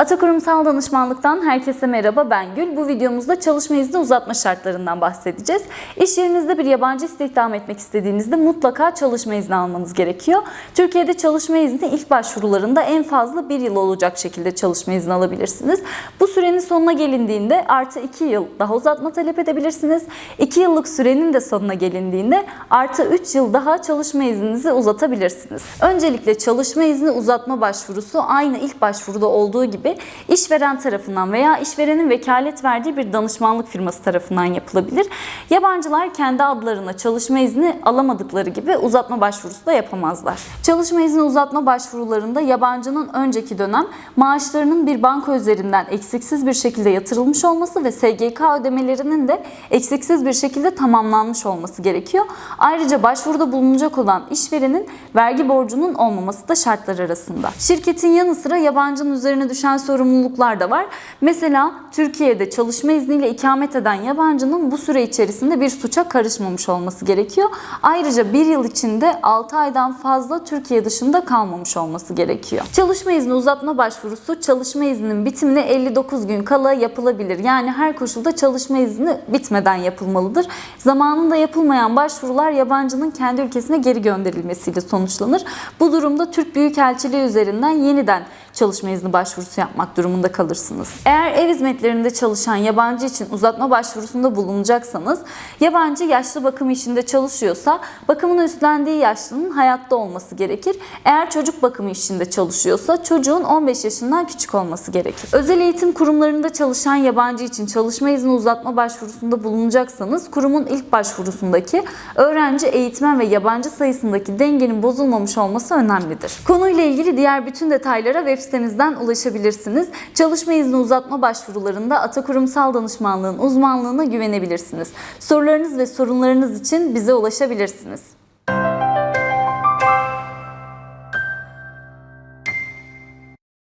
Ata Kurumsal Danışmanlık'tan herkese merhaba ben Gül. Bu videomuzda çalışma izni uzatma şartlarından bahsedeceğiz. İş yerinizde bir yabancı istihdam etmek istediğinizde mutlaka çalışma izni almanız gerekiyor. Türkiye'de çalışma izni ilk başvurularında en fazla bir yıl olacak şekilde çalışma izni alabilirsiniz. Bu sürenin sonuna gelindiğinde artı 2 yıl daha uzatma talep edebilirsiniz. 2 yıllık sürenin de sonuna gelindiğinde artı 3 yıl daha çalışma izninizi uzatabilirsiniz. Öncelikle çalışma izni uzatma başvurusu aynı ilk başvuruda olduğu gibi işveren tarafından veya işverenin vekalet verdiği bir danışmanlık firması tarafından yapılabilir. Yabancılar kendi adlarına çalışma izni alamadıkları gibi uzatma başvurusu da yapamazlar. Çalışma izni uzatma başvurularında yabancının önceki dönem maaşlarının bir banka üzerinden eksiksiz bir şekilde yatırılmış olması ve SGK ödemelerinin de eksiksiz bir şekilde tamamlanmış olması gerekiyor. Ayrıca başvuruda bulunacak olan işverenin vergi borcunun olmaması da şartlar arasında. Şirketin yanı sıra yabancının üzerine düşen sorumluluklar da var. Mesela Türkiye'de çalışma izniyle ikamet eden yabancının bu süre içerisinde bir suça karışmamış olması gerekiyor. Ayrıca bir yıl içinde 6 aydan fazla Türkiye dışında kalmamış olması gerekiyor. Çalışma izni uzatma başvurusu çalışma izninin bitimine 59 gün kala yapılabilir. Yani her koşulda çalışma izni bitmeden yapılmalıdır. Zamanında yapılmayan başvurular yabancının kendi ülkesine geri gönderilmesiyle sonuçlanır. Bu durumda Türk Büyükelçiliği üzerinden yeniden çalışma izni başvurusu yapmak durumunda kalırsınız. Eğer ev hizmetlerinde çalışan yabancı için uzatma başvurusunda bulunacaksanız, yabancı yaşlı bakım işinde çalışıyorsa bakımını üstlendiği yaşlının hayatta olması gerekir. Eğer çocuk bakımı işinde çalışıyorsa çocuğun 15 yaşından küçük olması gerekir. Özel eğitim kurumlarında çalışan yabancı için çalışma izni uzatma başvurusunda bulunacaksanız kurumun ilk başvurusundaki öğrenci, eğitmen ve yabancı sayısındaki dengenin bozulmamış olması önemlidir. Konuyla ilgili diğer bütün detaylara web sitemizden ulaşabilirsiniz. Çalışma izni uzatma başvurularında Ata Kurumsal Danışmanlığın uzmanlığına güvenebilirsiniz. Sorularınız ve sorunlarınız için bize ulaşabilirsiniz.